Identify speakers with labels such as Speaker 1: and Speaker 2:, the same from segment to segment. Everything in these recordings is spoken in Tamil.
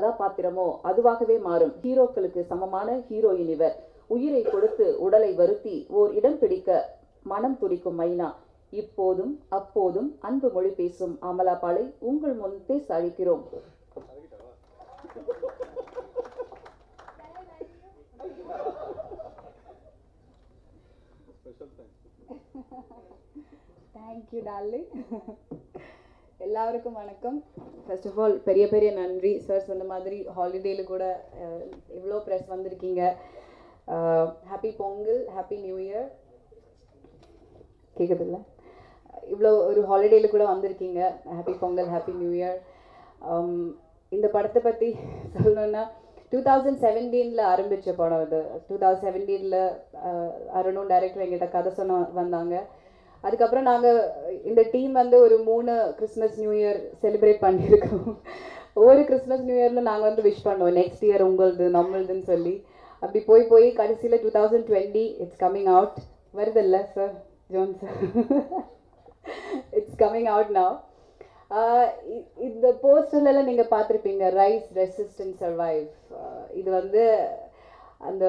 Speaker 1: கதாபாத்திரமோ அதுவாகவே மாறும். ஹீரோக்களுக்கு சமமான ஹீரோயின் இவர். உயிரை கொடுத்து உடலை வருத்தி ஓர் இடம் பிடிக்க மனம் துடிக்கும் மைனா. இப்போதும் அப்போதும் அன்பு மொழி பேசும் அமலாபாலை உங்கள் முன் பேச அழைக்கிறோம்.
Speaker 2: தேங்க்யூ டார்லிங் எல்லாருக்கும் வணக்கம். ஃபர்ஸ்ட் ஆஃப் ஆல் பெரிய பெரிய நன்றி. சார் சொன்ன மாதிரி ஹாலிடேயில் கூட இவ்வளோ ப்ரெஸ் வந்திருக்கீங்க. Happy Pongal happy new year கேட்குறதில்ல இவ்வளோ ஒரு ஹாலிடேயில் கூட வந்திருக்கீங்க. Happy Pongal happy new year இந்த படத்தை பற்றி சொல்லணுன்னா டூ தௌசண்ட் செவன்டீனில் ஆரம்பித்த படம் இது டூ தௌசண்ட் செவன்டீனில் அருணும் டைரக்டர் எங்கிட்ட கதை சொன்ன வந்தாங்க. அதுக்கப்புறம் நாங்கள் இந்த டீம் வந்து ஒரு மூணு கிறிஸ்மஸ் நியூ இயர் செலிப்ரேட் பண்ணியிருக்கோம். ஒவ்வொரு கிறிஸ்மஸ் நியூ இயரில் நாங்கள் வந்து விஷ் பண்ணுவோம். நெக்ஸ்ட் இயர் உங்களுது நம்மளுதுன்னு சொல்லி. அப்படி போய் போய் கடைசியில் two thousand twenty it's coming out வருதில்ல sir John sir it's coming out now இ- இந்த போஸ்டர்லாம் நீங்கள் பார்த்துருப்பீங்க ரைஸ் ரெசிஸ்டன்ட் சர்வைவ் இது வந்து அந்த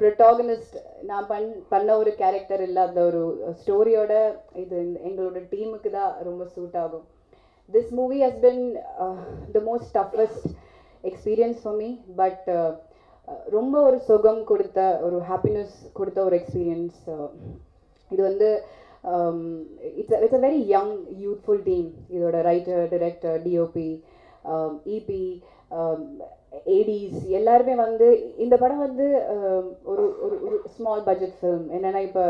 Speaker 2: ப்ரொட்டாகனிஸ்ட் நான் பண் பண்ண ஒரு கேரக்டர் இல்லாத ஒரு uh, ஸ்டோரியோட இது எங்களோட டீமுக்கு தான் ரொம்ப சூட் ஆகும். This movie has been the most toughest experience for me but ரொம்ப ஒரு சுகம் கொடுத்த ஒரு ஹாப்பினஸ் கொடுத்த ஒரு எக்ஸ்பீரியன்ஸ் uh, இது வந்து it's it's a very young youthful team இதோட writer director DOP EP Um, ADs எல்லாருமே வந்து இந்த படம் வந்து um, ஒரு ஒரு ஒரு ஸ்மால் பட்ஜெட் ஃபிலிம் என்னென்னா இப்போ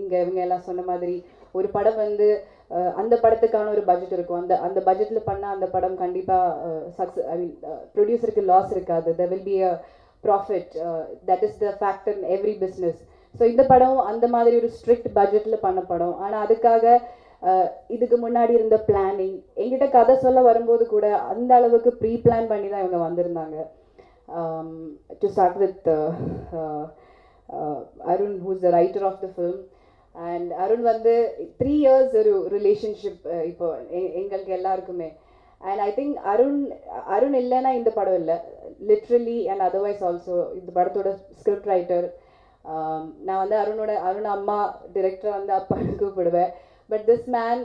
Speaker 2: இங்கே இவங்க எல்லாம் சொன்ன மாதிரி ஒரு படம் வந்து uh, அந்த படத்துக்கான ஒரு பட்ஜெட் இருக்கும். அந்த அந்த பட்ஜெட்டில் பண்ணால் அந்த படம் கண்டிப்பாக சக்ஸஸ் ஐ மீன் ப்ரொடியூசருக்கு லாஸ் இருக்காது. They will be a profit that is the factor in every business so இந்த படம் அந்த மாதிரி ஒரு ஸ்ட்ரிக்ட் பட்ஜெட்டில் பண்ண படம். ஆனால் அதுக்காக இதுக்கு முன்னாடி இருந்த பிளானிங் எங்கிட்ட கதை சொல்ல வரும்போது கூட அந்த அளவுக்கு ப்ரீ பிளான் பண்ணி தான் இவங்க வந்திருந்தாங்க. To start with Arun who's the writer of the film and Arun வந்து த்ரீ இயர்ஸ் ஒரு ரிலேஷன்ஷிப் uh, இப்போ எங்களுக்கு எல்லாருக்குமே. And I think Arun Arun இல்லைன்னா இந்த படம் இல்லை. லிட்ரலி அண்ட் அதர்வைஸ் ஆல்சோ இந்த படத்தோட ஸ்கிரிப்ட் ரைட்டர் um, நான் வந்து அருணோட அருண் அம்மா டிரெக்டரை வந்து அப்பான்னு கூப்பிடுவேன். But this man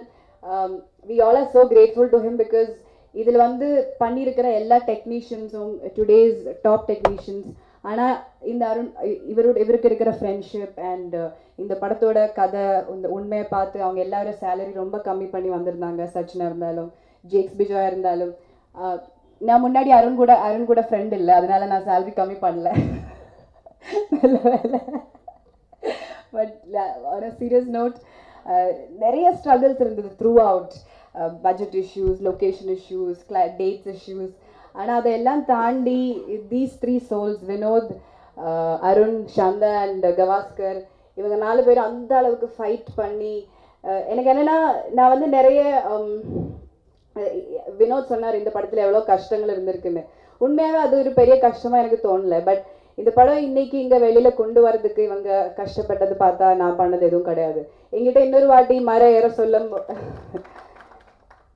Speaker 2: we all are so grateful to him because இதில் வந்து பண்ணியிருக்கிற எல்லா டெக்னீஷியன்ஸும் டுடேஸ் டாப் டெக்னீஷியன்ஸ் ஆனால் இந்த அருண் இ- இவரோட இவருக்கு இருக்கிற ஃப்ரெண்ட்ஷிப் அண்ட் uh, இந்த படத்தோட கதை இந்த உண்மையை பார்த்து அவங்க எல்லாரும் சேலரி ரொம்ப கம்மி பண்ணி வந்திருந்தாங்க சச்சினாக இருந்தாலும் ஜேக்ஸ் பிஜோயா இருந்தாலும். நான் முன்னாடி அருண் கூட அருண் கூட ஃப்ரெண்ட் இல்லை அதனால நான் சேலரி கம்மி பண்ணல. நல்ல வேலை. But on a serious note நிறைய ஸ்ட்ரகிள்ஸ் இருந்தது throughout budget issues location issues கிளா டேட்ஸ் இஷ்யூஸ் ஆனால் அதையெல்லாம் தாண்டி these three souls Vinod Arun Chanda and Gavaskar இவங்க நாலு பேரும் அந்த அளவுக்கு ஃபைட் பண்ணி எனக்கு என்னென்னா நான் வந்து நிறைய um, வினோத் சொன்னார் இந்த படத்தில் எவ்வளோ கஷ்டங்கள் இருந்திருக்குன்னு. உண்மையாகவே அது ஒரு பெரிய கஷ்டமாக எனக்கு தோணல. பட் இந்த படம் இன்னைக்கு இங்கே வெளியில் கொண்டு வரதுக்கு இவங்க கஷ்டப்பட்டது பார்த்தா நான் பண்ணது எதுவும் கிடையாது. எங்கிட்ட இன்னொரு வாட்டி மர ஏற சொல்லும்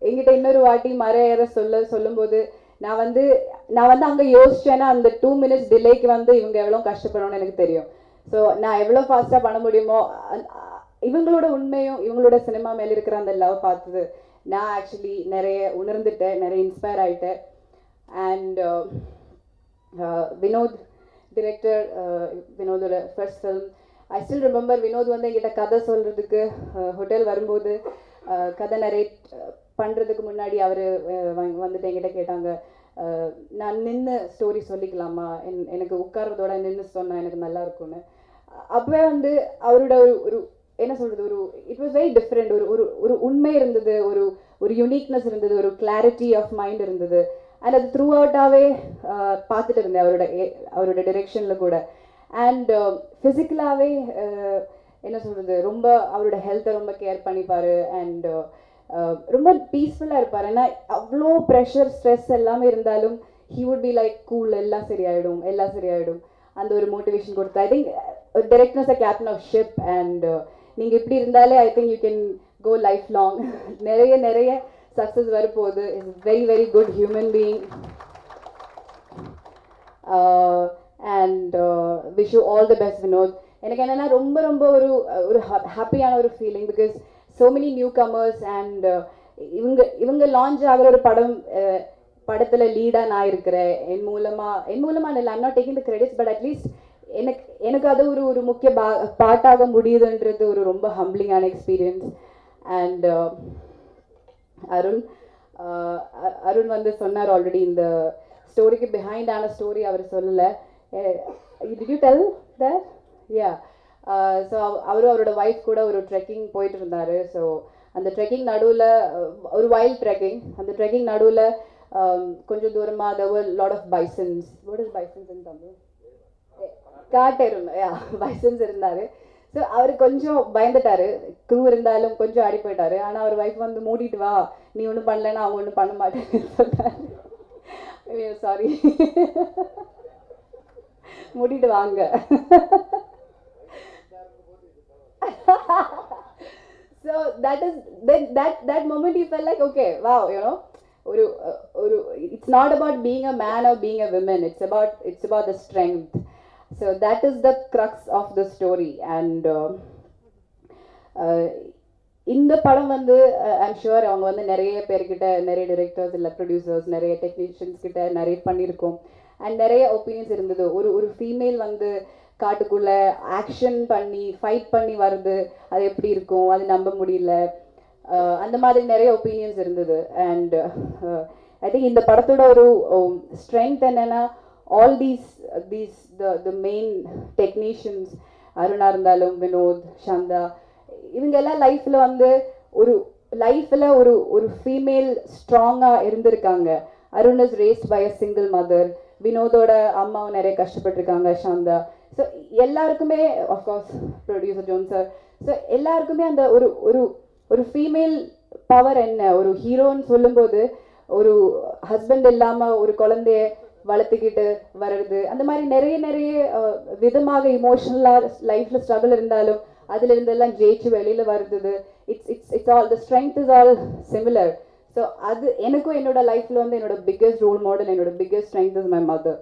Speaker 2: எங்கிட்ட இன்னொரு வாட்டி மர ஏற சொல்ல சொல்லும்போது நான் வந்து நான் வந்து அங்கே யோசிச்சேன்னா அந்த டூ மினிட்ஸ் டிலேக்கு வந்து இவங்க எவ்வளோ கஷ்டப்படணும்னு எனக்கு தெரியும். ஸோ நான் எவ்வளோ ஃபாஸ்ட்டாக பண்ண முடியுமோ இவங்களோட உண்மையும் இவங்களோட சினிமா மேலே இருக்கிற அந்த லவ் பார்த்தது நான் ஆக்சுவலி நிறைய உணர்ந்துட்டேன் நிறைய இன்ஸ்பயர் ஆகிட்டேன் and Vinod director uh, வினோதோட first film I still remember Vinod வந்து என்கிட்ட கதை சொல்கிறதுக்கு ஹோட்டல் uh, வரும்போது uh, கதை நரேட் பண்ணுறதுக்கு முன்னாடி அவர் வந்துட்டு எங்கிட்ட கேட்டாங்க நான் நின்று ஸ்டோரி சொல்லிக்கலாமா? என் எனக்கு உட்கார்றதோட நின்று சொன்னால் எனக்கு நல்லா இருக்கும்னு. அப்போவே வந்து அவரோட ஒரு ஒரு என்ன சொல்கிறது ஒரு இட் வாஸ் வெரி டிஃப்ரெண்ட் ஒரு ஒரு ஒரு உண்மை இருந்தது ஒரு ஒரு யுனிக்னஸ் இருந்தது ஒரு கிளாரிட்டி ஆஃப் மைண்ட் இருந்தது. அண்ட் அது த்ரூ அவுட்டாகவே பார்த்துட்டு இருந்தேன் அவரோட ஏ- அவரோட டிரெக்ஷனில் கூட அண்ட் ஃபிசிக்கலாகவே என்ன சொல்கிறது ரொம்ப அவரோட ஹெல்த்தை ரொம்ப கேர் பண்ணிப்பார் அண்ட் ரொம்ப பீஸ்ஃபுல்லாக இருப்பார் ஏன்னா அவ்வளோ ப்ரெஷர் ஸ்ட்ரெஸ் எல்லாமே இருந்தாலும் he would be like cool எல்லாம் சரியாயிடும் எல்லாம் சரியாயிடும் அந்த ஒரு மோட்டிவேஷன் கொடுத்து I think directness a captain of ship and நீங்கள் இப்படி இருந்தாலே I think you can go life long நிறைய நிறைய சக்ஸஸ் வரப்போகுது. Is very very good human being and wish you all the best Vinod எனக்கு என்னென்னா ரொம்ப ரொம்ப ஒரு ஒரு ஹாப்பியான ஒரு feeling because so many new comers and இவங்க இவங்க லான்ச் ஆகிற ஒரு படம் uh, படத்தில் லீடாக நான் இருக்கிறேன். என் மூலமாக என் மூலமாக இல்லை I'm not taking the credits but at least எனக்கு எனக்கு அது ஒரு ஒரு முக்கிய பா பாட்டாக முடியுதுன்றது ஒரு ரொம்ப ஹம்பிளிங்கான எக்ஸ்பீரியன்ஸ் அண்ட் அருண். அருண் வந்து சொன்னார் ஆல்ரெடி இந்த ஸ்டோரிக்கு பிஹைண்டான ஸ்டோரி அவர் சொல்லலை. Did you tell that yeah so அவரும் அவரோட ஒய்ஃப் கூட ஒரு ட்ரெக்கிங் போயிட்டு இருந்தார். ஸோ அந்த ட்ரெக்கிங் நடுவில் ஒரு வைல்ட் ட்ரெக்கிங் அந்த ட்ரெக்கிங் நடுவில் கொஞ்சம் தூரமாக தவர் lot of bisons what is bisons in Tamil காட்டெருமை. யா பைசன்ஸ் இருந்தார். ஸோ அவர் கொஞ்சம் பயந்துட்டாரு க்ரூ இருந்தாலும் கொஞ்சம் ஆடி போயிட்டாரு ஆனால் அவர் ஒய்ஃப் வந்து மூடிட்டு வா நீ ஒன்றும் பண்ணலன்னா அவங்க ஒன்றும் பண்ண மாட்டேன்னு சொன்னாரு சாரி மூடிட்டு வாங்க so that is that that moment you fell like okay வா யூனோ ஒரு ஒரு it's not about being a man or being a women it's about it's about the strength so that is the crux of the story. And uh, uh, இந்த படம் வந்து uh, ஐம் ஷுவர் அவங்க வந்து நிறைய பேர்கிட்ட நிறைய டிரெக்டர்ஸ் இல்லை ப்ரொடியூசர்ஸ் நிறைய டெக்னீஷியன்ஸ் கிட்ட நிறைய பண்ணியிருக்கோம். அண்ட் நிறைய ஒப்பீனியன்ஸ் இருந்தது. ஒரு ஒரு ஃபீமேல் வந்து காட்டுக்குள்ள ஆக்ஷன் பண்ணி ஃபைட் பண்ணி வருது. அது எப்படி இருக்கும்? அது நம்ப முடியல. Uh, அந்த மாதிரி நிறைய ஒப்பீனியன்ஸ் இருந்தது. அண்ட் ஐ திங்க் இந்த படத்தோட ஒரு um, ஸ்ட்ரென்த் என்னன்னா all these these the the main technicians Aruna இருந்தாலும் வினோத் சந்தா இவங்க எல்லாம் லைஃப்பில் வந்து ஒரு லைஃப்பில் ஒரு ஒரு ஃபீமேல் ஸ்ட்ராங்காக இருந்திருக்காங்க. Arun is raised by a single mother வினோதோட அம்மாவும் நிறைய கஷ்டப்பட்டிருக்காங்க சாந்தா ஸோ எல்லாருக்குமே of course producer John sir so எல்லாருக்குமே அந்த ஒரு ஒரு ஒரு ஃபீமேல் பவர் என்ன? ஒரு ஹீரோன்னு சொல்லும்போது ஒரு ஹஸ்பண்ட் இல்லாமல் ஒரு குழந்தைய வளர்த்துக்கிட்டு வர்றது. அந்த மாதிரி நிறைய நிறைய விதமாக இமோஷனலாக லைஃப்பில் ஸ்ட்ரகிள் இருந்தாலும் அதுல இருந்தெல்லாம் ஜெயிச்சு வெளியில் வருது it's it's it's all the strength is all similar so அது எனக்கும் என்னோட லைஃப்பில் வந்து என்னோட பிக்கஸ்ட் ரோல் மாடல் என்னோட biggest strength is my mother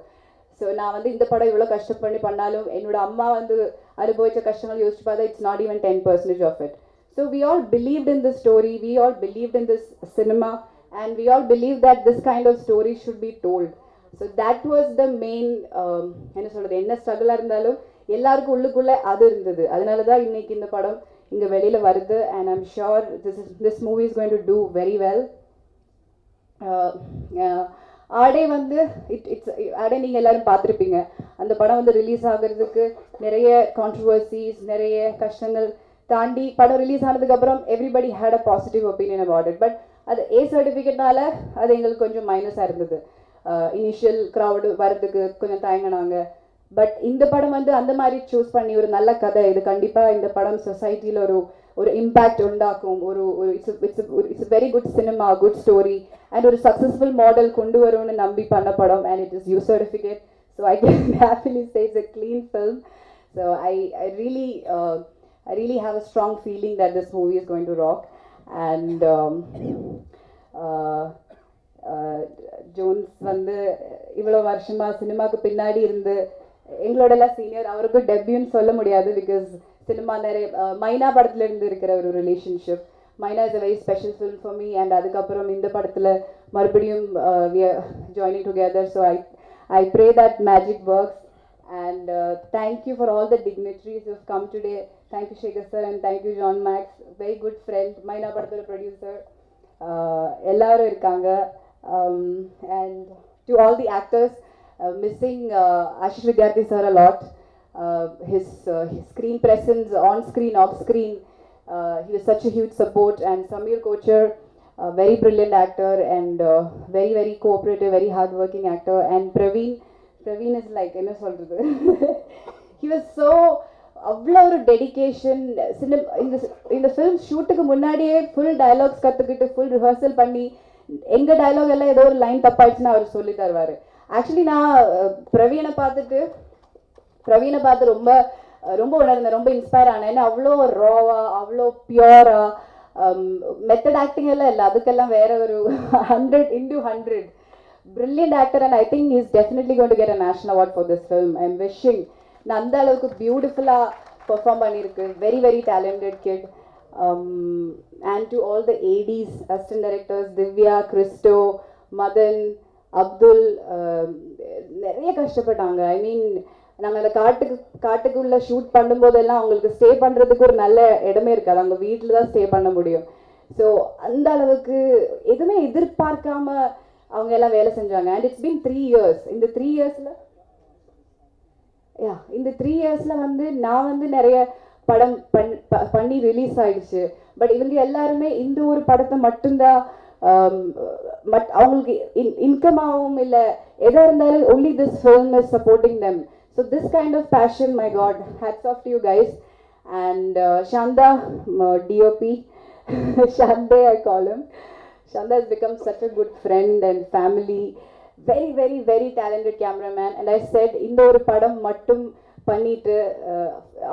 Speaker 2: so நான் வந்து இந்த படம் இவ்வளோ கஷ்டப்பட்டு பண்ணாலும் என்னோட அம்மா வந்து அனுபவிச்ச கஷ்டங்கள் யோசிச்சு பார்த்தா it's not even ten percentage of it so we all believed in this story we all believed in this cinema and we all believe that this kind of story should be told so that was the main என்ன சொல்கிறது என்ன ஸ்ட்ரகிளாக இருந்தாலும் எல்லாருக்கும் உள்ளுக்குள்ளே அது இருந்தது. அதனால தான் இன்னைக்கு இந்த படம் இங்கே வெளியில் வருது. And I'm sure this is this movie is going to do very well ஆடே வந்து இட் இட்ஸ் ஆடே நீங்கள் எல்லோரும் பார்த்துருப்பீங்க. அந்த படம் வந்து ரிலீஸ் ஆகுறதுக்கு நிறைய கான்ட்ரவர்சிஸ் நிறைய கஷ்டங்கள் தாண்டி படம் ரிலீஸ் ஆனதுக்கப்புறம் everybody had a positive opinion about it but அது ஏ சர்டிஃபிகேட்னால அது எங்களுக்கு கொஞ்சம் மைனஸாக இருந்தது. இனிஷியல் க்ரௌடு வரதுக்கு கொஞ்சம் தயங்கினாங்க பட் இந்த படம் வந்து அந்த மாதிரி சூஸ் பண்ணி ஒரு நல்ல கதை இது கண்டிப்பாக இந்த படம் சொசைட்டியில் ஒரு ஒரு இம்பேக்ட் உண்டாக்கும். ஒரு ஒரு it's it's it's very good cinema good story and ஒரு சக்ஸஸ்ஃபுல் மாடல் கொண்டு வரும்னு நம்பி பண்ண படம். And it is U certificate so I can happily say it's a clean so I I I really uh, I really have a strong feeling that this movie is going to John's வந்து இவ்வளோ வருஷமாக சினிமாவுக்கு பின்னாடி இருந்து எங்களோடலாம் சீனியர் அவருக்கு டெபியூன்னு சொல்ல முடியாது பிகாஸ் சினிமா நிறைய மைனா படத்துலேருந்து இருக்கிற ஒரு relationship Mynaa is a very special film for me and அதுக்கப்புறம் இந்த படத்தில் மறுபடியும் joining together so I I pray that magic works and thank you for all the dignitaries you come today thank you come sir and thank you John Max very good friend Mynaa படத்தில் ப்ரொடியூசர் good எல்லாரும் இருக்காங்க um, and to all the actors uh, missing uh, Ashish Vidyarthi sir a lot uh, his uh, his screen presence on screen off screen uh, he was such a huge support and Samir Kocher a very brilliant actor and uh, very very cooperative very hardworking actor and Praveen Praveen is like என்ன சொல்றது he was so அவ்வளோ ஒரு டெடிகேஷன் சின்ன இந்த இந்த ஃபிலிம் ஷூட்டுக்கு முன்னாடியே ஃபுல் டயலாக்ஸ் கற்றுக்கிட்டு ஃபுல் ரிஹர்சல் பண்ணி எங்கள் டயலாக் எல்லாம் ஏதோ ஒரு லைன் தப்பாயிடுச்சுன்னு அவர் சொல்லி தருவார். ஆக்சுவலி நான் பிரவீனை பார்த்துட்டு பிரவீனை பார்த்து ரொம்ப ரொம்ப உணர்ந்தேன். ரொம்ப இன்ஸ்பயர் ஆனேன். ஏன்னா அவ்வளோ ரோவா அவ்வளோ பியூரா மெத்தட் ஆக்டிங் எல்லாம் இல்லை. அதுக்கெல்லாம் வேற ஒரு hundred into hundred brilliant actor and I is he's definitely going to get a national award for this film. I'm wishing நான் அந்த அளவுக்கு பியூட்டிஃபுல்லாக பெர்ஃபார்ம் பண்ணியிருக்கு very very talented kid Um, and to all the ADs assistant directors Divya Christo Madan Abdul நிறைய கஷ்டப்பட்டாங்க. ஐ மீன் நாங்கள் அந்த காட்டுக்கு காட்டுக்குள்ளே ஷூட் பண்ணும்போதெல்லாம் அவங்களுக்கு ஸ்டே பண்ணுறதுக்கு ஒரு நல்ல இடமே இருக்காது. அவங்க வீட்டில் தான் ஸ்டே பண்ண முடியும். ஸோ அந்த அளவுக்கு எதுவுமே எதிர்பார்க்காம அவங்க எல்லாம் வேலை செஞ்சாங்க. And it's been three years இந்த த்ரீ இயர்ஸில் யா இந்த த்ரீ இயர்ஸில் வந்து நான் வந்து நிறைய படம் பண் ப- பண்ணி ரிலீஸ் ஆயிடுச்சு. பட் இவங்க எல்லாருமே இந்த ஒரு படத்தை மட்டும்தான் ஆம், மட் அவங்களுக்கு இன் இன்கமாகவும் இல்லை. எதாக இருந்தாலும் only this film is supporting them so this kind of passion my god hats off you guys and Shantha DOP Shanthe I call him. Shanda has become such a good friend and family. Very, very, very talented cameraman. And I said, இந்த ஒரு படம் மட்டும் பண்ணிட்டு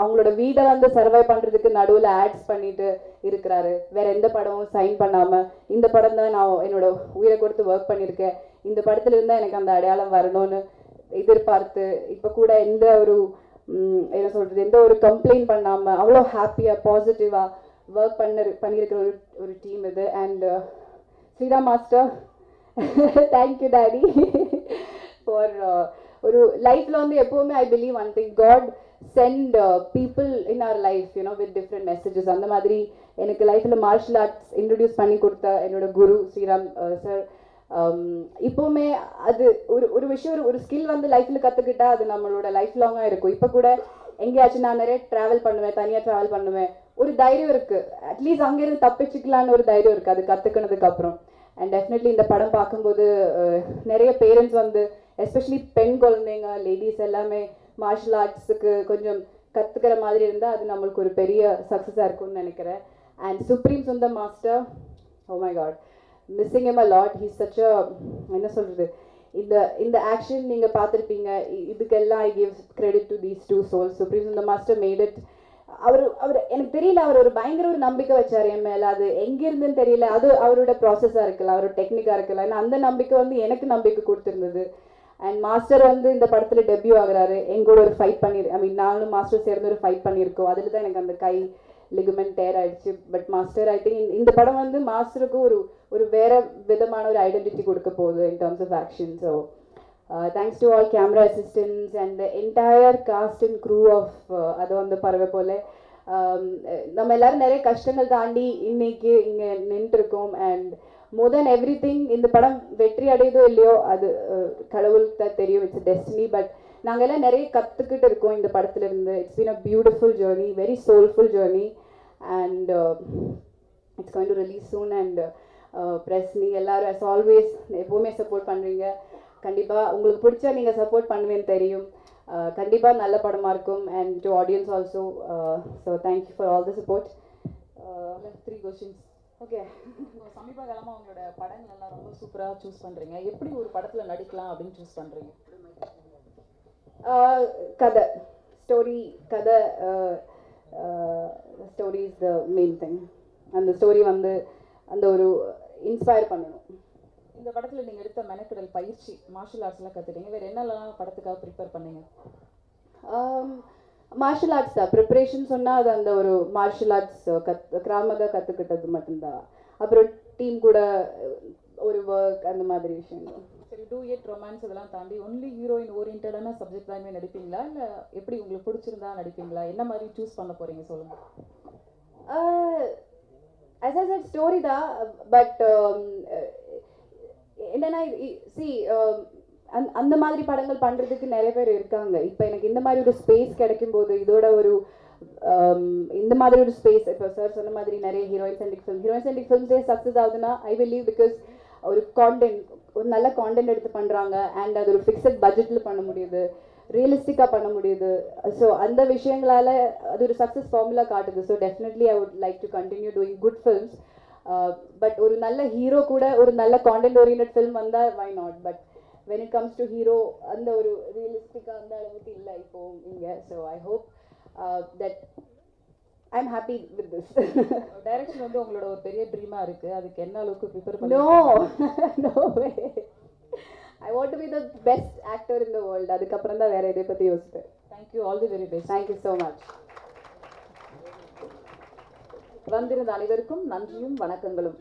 Speaker 2: அவங்களோட வீடை வந்து சர்வை பண்றதுக்கு நடுவில் ஆட்ஸ் பண்ணிட்டு இருக்கிறாரு. வேற எந்த படமும் சைன் பண்ணாம இந்த படம் தான் நான் என்னோட உயிரை கொடுத்து ஒர்க் பண்ணியிருக்கேன். இந்த படத்துல இருந்தால் எனக்கு அந்த அடையாளம் வரணும்னு எதிர்பார்த்து இப்போ கூட எந்த ஒரு என்ன சொல்றது எந்த ஒரு கம்ப்ளைண்ட் பண்ணாம அவ்வளோ ஹாப்பியா பாசிட்டிவா ஒர்க் பண்ண பண்ணியிருக்கிற ஒரு ஒரு டீம் இது. And Sriram master thank you daddy for ஒரு லைஃப்பில் வந்து எப்போவுமே I believe one thing God sent people in our life you know with different messages அந்த மாதிரி எனக்கு லைஃப்பில் மார்ஷல் ஆர்ட்ஸ் இன்ட்ரடியூஸ் பண்ணி கொடுத்த என்னோட குரு ஸ்ரீராம் uh, சார் um, இப்போவுமே அது ஒரு ஒரு விஷயம் ஒரு ஒரு ஸ்கில் வந்து லைஃப்பில் கற்றுக்கிட்டா அது நம்மளோட லைஃப் லாங்காக இருக்கும். இப்போ கூட எங்கேயாச்சும் நான் நிறைய ட்ராவல் பண்ணுவேன் தனியாக ட்ராவல் பண்ணுவேன். ஒரு தைரியம் இருக்குது அட்லீஸ்ட் அங்கேருந்து தப்பிச்சுக்கலான்னு ஒரு தைரியம் இருக்குது அது கற்றுக்கினதுக்கப்புறம் அண்ட் டெஃபினெட்லி இந்த படம் பார்க்கும்போது uh, நிறைய பேரண்ட்ஸ் வந்து எஸ்பெஷலி பெண் குழந்தைங்க லேடிஸ் எல்லாமே மார்ஷல் ஆர்ட்ஸுக்கு கொஞ்சம் கற்றுக்கிற மாதிரி இருந்தால் அது நம்மளுக்கு ஒரு பெரிய சக்ஸஸாக இருக்கும்னு நினைக்கிறேன். And supreme Sundar master oh my god missing him a lot he's such a என்ன சொல்கிறது இந்த இந்த ஆக்ஷன் நீங்கள் பார்த்துருப்பீங்க. இதுக்கெல்லாம் I give credit to these two souls supreme Sundar master made it அவர் அவர் எனக்கு தெரியல அவர் ஒரு பயங்கர ஒரு நம்பிக்கை வச்சார் என் மேலே. அது எங்கேருந்துன்னு தெரியல. அது அவரோட ப்ராசஸாக இருக்கலாம் அவரோட டெக்னிக்காக இருக்கலாம். ஏன்னா அந்த நம்பிக்கை வந்து எனக்கு நம்பிக்கை கொடுத்துருந்தது. அண்ட் மாஸ்டர் வந்து இந்த படத்தில் டெபியூ ஆகுறாரு. எங்கூட ஒரு ஃபைட் பண்ணி ஐ மீன் நானும் மாஸ்டர் சேர்ந்து ஒரு ஃபைட் பண்ணியிருக்கோம். அதில் தான் எனக்கு அந்த கை லிகுமெண்ட் டேர் ஆயிடுச்சு. பட் மாஸ்டர் ஐ திங்க் இந்த படம் வந்து மாஸ்டருக்கு ஒரு ஒரு வேற விதமான ஒரு ஐடென்டிட்டி கொடுக்க போகுது in terms of action so thanks to all camera assistants and the entire cast and crew of அது வந்து பறவை போல. Um, நம்ம எல்லாரும் நிறைய கஷ்டங்கள் தாண்டி இன்னைக்கு இங்கே நின்றுருக்கோம். And more then everything இந்த படம் வெற்றி அடையுதோ இல்லையோ அது கடவுள்கிட்ட கடவுளுக்கு தான் தெரியும் இட்ஸ் டெஸ்டினி பட் நாங்கள் எல்லாம் நிறைய கற்றுக்கிட்டு இருக்கோம் இந்த படத்துல இருந்து it's been a beautiful journey very soulful journey and it's going to release soon and press நீங்கள் எல்லோரும் அஸ் ஆல்வேஸ் எப்போவுமே சப்போர்ட் பண்ணுறீங்க கண்டிப்பாக உங்களுக்கு பிடிச்சா நீங்கள் சப்போர்ட் பண்ணுவேன்னு தெரியும். கண்டிப்பாக நல்ல படமாக இருக்கும் and to audience also so thank you for all the
Speaker 1: support three
Speaker 2: questions okay
Speaker 1: சமீப காலமா உங்களோட படங்கள் எல்லாம் ரொம்ப சூப்பரா சூஸ் பண்றீங்க. எப்படி ஒரு படத்துல நடிக்கலாம் அப்படின்னு சூஸ் பண்றீங்க?
Speaker 2: கதை. ஸ்டோரி கதை story is the main thing அந்த ஸ்டோரி வந்து அந்த ஒரு இன்ஸ்பயர் பண்ணணும்.
Speaker 1: இந்த படத்துல நீங்க எடுத்த மெனக்கடல் பயிற்சி மார்ஷல் ஆர்ட்ஸ்லாம் கத்துட்டீங்க வேற என்னெல்லாம் படத்துக்காக ப்ரிப்பேர் பண்ணீங்க?
Speaker 2: மார்ஷல் ஆர்ட்ஸ் தான் ப்ரிப்ரேஷன் சொன்னால் அது அந்த ஒரு மார்ஷல் ஆர்ட்ஸ் கத் கிராமதாக கற்றுக்கிட்டது மட்டும்தான் அப்புறம் டீம் கூட ஒரு ஒர்க் அந்த மாதிரி விஷயங்கள்.
Speaker 1: சரி டூ எட் ரொமான்ஸ் இதெல்லாம் தாண்டி ஒன்லி ஹீரோயின் ஓரியன்டான சப்ஜெக்ட் தானே நடிப்பீங்களா? இல்ல எப்படி உங்களுக்கு பிடிச்சிருந்தா நடிப்பீங்களா? என்ன மாதிரி சூஸ் பண்ண போறீங்க சொல்லுங்க.
Speaker 2: as I said ஸ்டோரி தான் பட் என்னன்னா அந் அந்த மாதிரி படங்கள் பண்ணுறதுக்கு நிறைய பேர் இருக்காங்க. இப்போ எனக்கு இந்த மாதிரி ஒரு ஸ்பேஸ் கிடைக்கும் போது இதோட ஒரு இந்த மாதிரி ஒரு ஸ்பேஸ் இப்போ சார் சொன்ன மாதிரி நிறைய heroine centric film heroine centric ஃபிலிம்ஸே success ஆகுதுன்னா ஐ பிலீவ் பிகாஸ் ஒரு கான்டென்ட் ஒரு நல்ல கான்டென்ட் எடுத்து பண்ணுறாங்க அண்ட் அது ஒரு ஃபிக்ஸட் பட்ஜெட்டில் பண்ண முடியுது. ரியலிஸ்டிக்காக பண்ண முடியுது. ஸோ அந்த விஷயங்களால அது ஒரு சக்ஸஸ் ஃபார்முலா காட்டுது. So definitely I would like to continue doing good films but ஒரு நல்ல ஹீரோ கூட ஒரு நல்ல கான்டென்ட் ஓரியன்ட் ஃபில்ம் வந்தால் why not but when it comes to hero அந்த ஒரு ரியலிஸ்டிக்காக அந்த அளவுக்கு இல்லை இப்போ இங்கே. So I hope that I am happy with this
Speaker 1: direction வந்து உங்களோட ஒரு பெரிய ட்ரீமா இருக்கு. அதுக்கு என்ன அளவுக்கு ப்ரிப்பேர் பண்ணி
Speaker 2: no way to be the best actor in the world அதுக்கப்புறம் தான் வேற எதை பற்றி யோசிப்பேன்.
Speaker 1: Thank you all the very
Speaker 2: best thank you so much
Speaker 1: வந்திருந்த அனைவருக்கும் நன்றியும் வணக்கங்களும்.